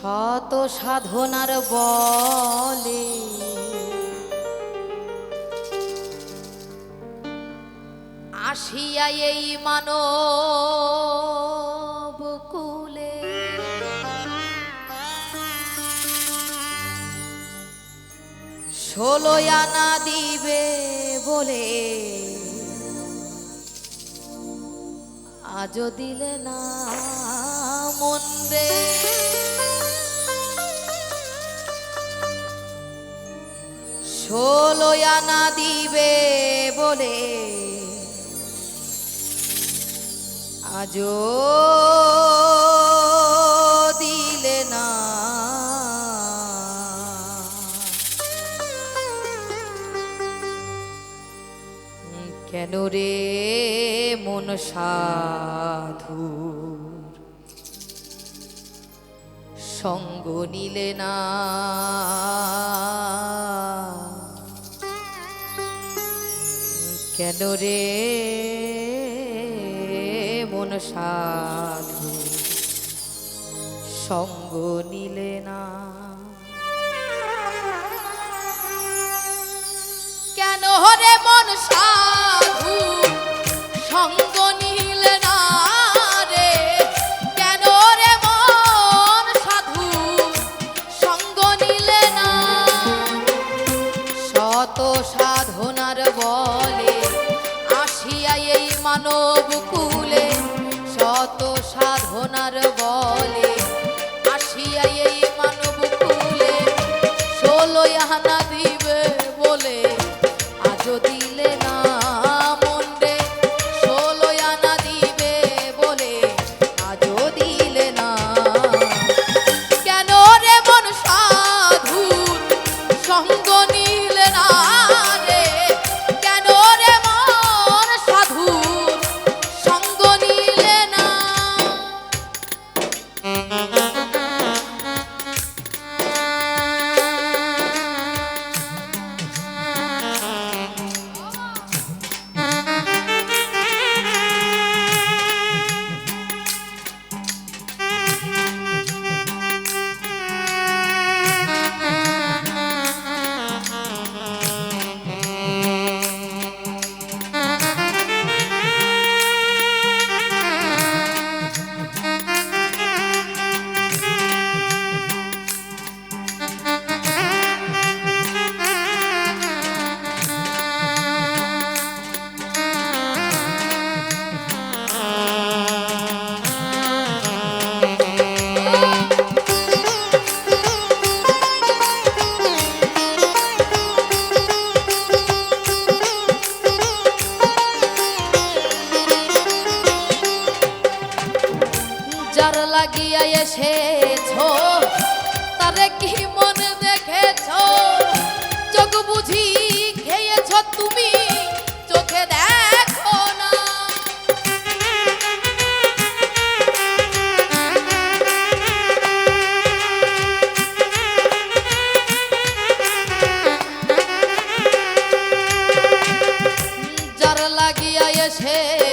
শত সাধনার বলে। আসিয়া এই মানব কুলে। ষোলো আনা দিবে বলে। আজও দিলে না মন রে ষোলো আনা দিবে বলে। আজও দিলে না। কেন রে মন সাধু সঙ্গ নিলে না। কেন রে? মন সাধু সঙ্গ নিলে না। কেন হরে মন সাধু? মানব কুলে শত সাধনার এসেছ? তারে কি মনে দেখেছ? চোখ বুঝি খেয়েছ তুমি, চোখে দেখো না। যার লাগিয়া এসেছ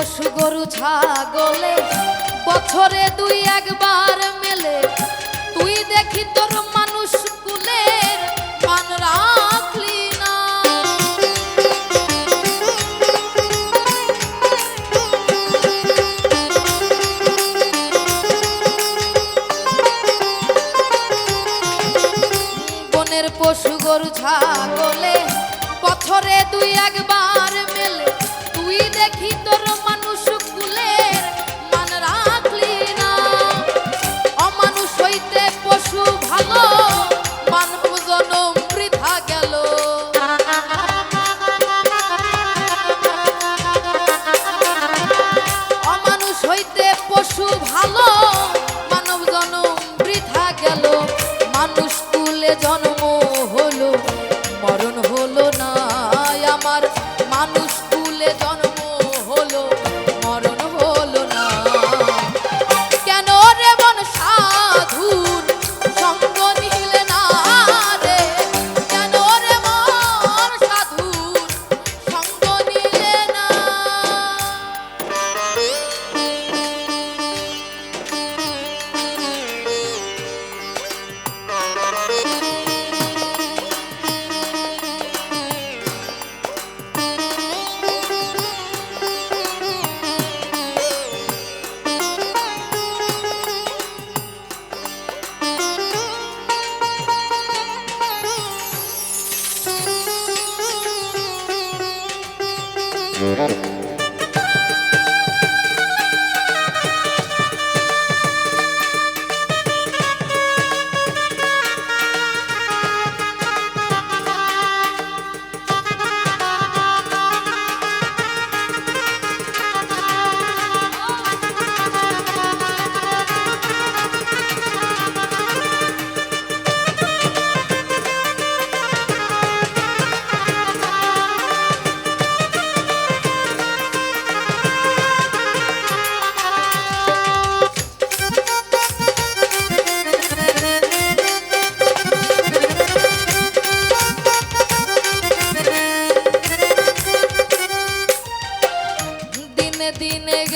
পশু গরু, ছাগলে বছরে দুই একবার মেলে। তুই দেখি তোর মানুষ কুলের মান রাখলি না। বনের পশু গরু, ছাগলে পথরে দুই একবার মেলে। তুই দেখি তোর মানুষ কুলে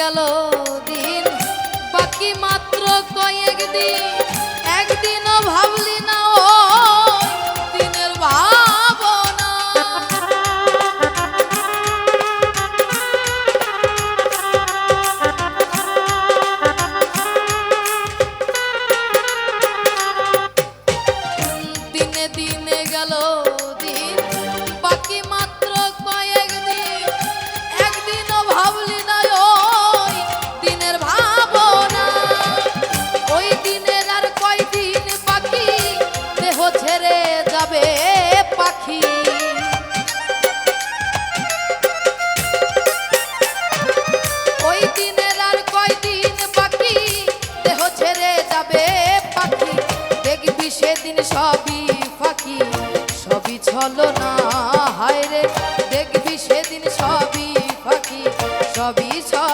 গেল দিন। বাকি মাত্র কয়েক দিন। একদিনও ভাবলি না, ও দিনের দিনে দিনে গেল দিন। বাকি মাত্র কয়েক দিন। একদিনও ভাবলি সবই সব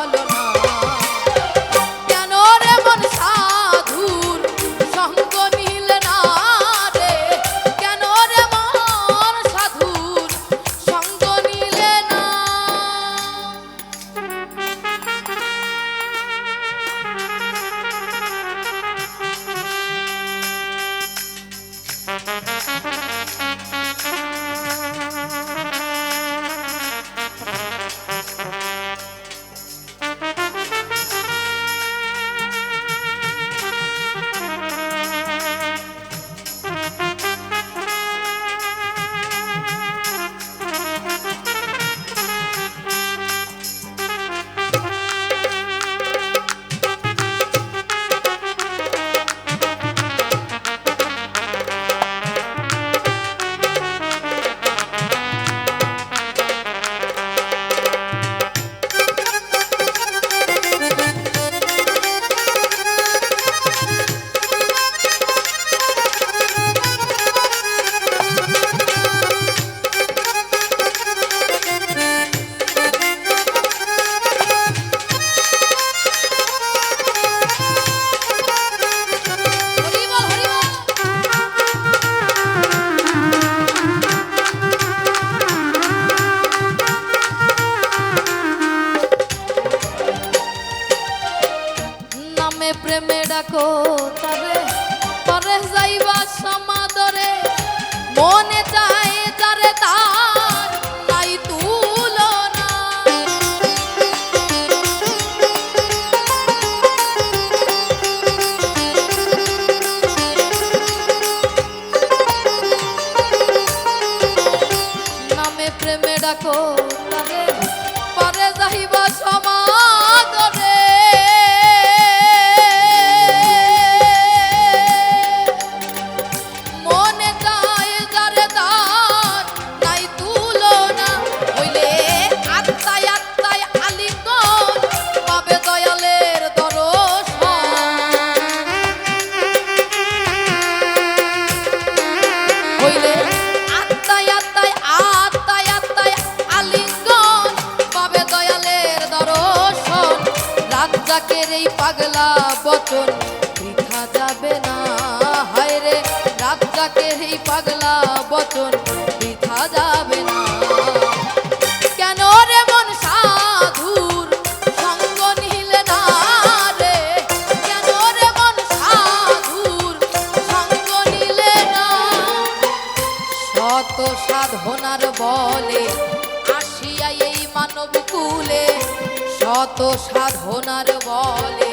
প্রেমে ডাকো তবে পরে যাইবা সমাদরে। মনে চা আমার এই পাগলা বচন বৃথা যাবে না, হায় রে রাত এই পাগলা বচন বৃথা যাবে না। কত সাধনার বলে।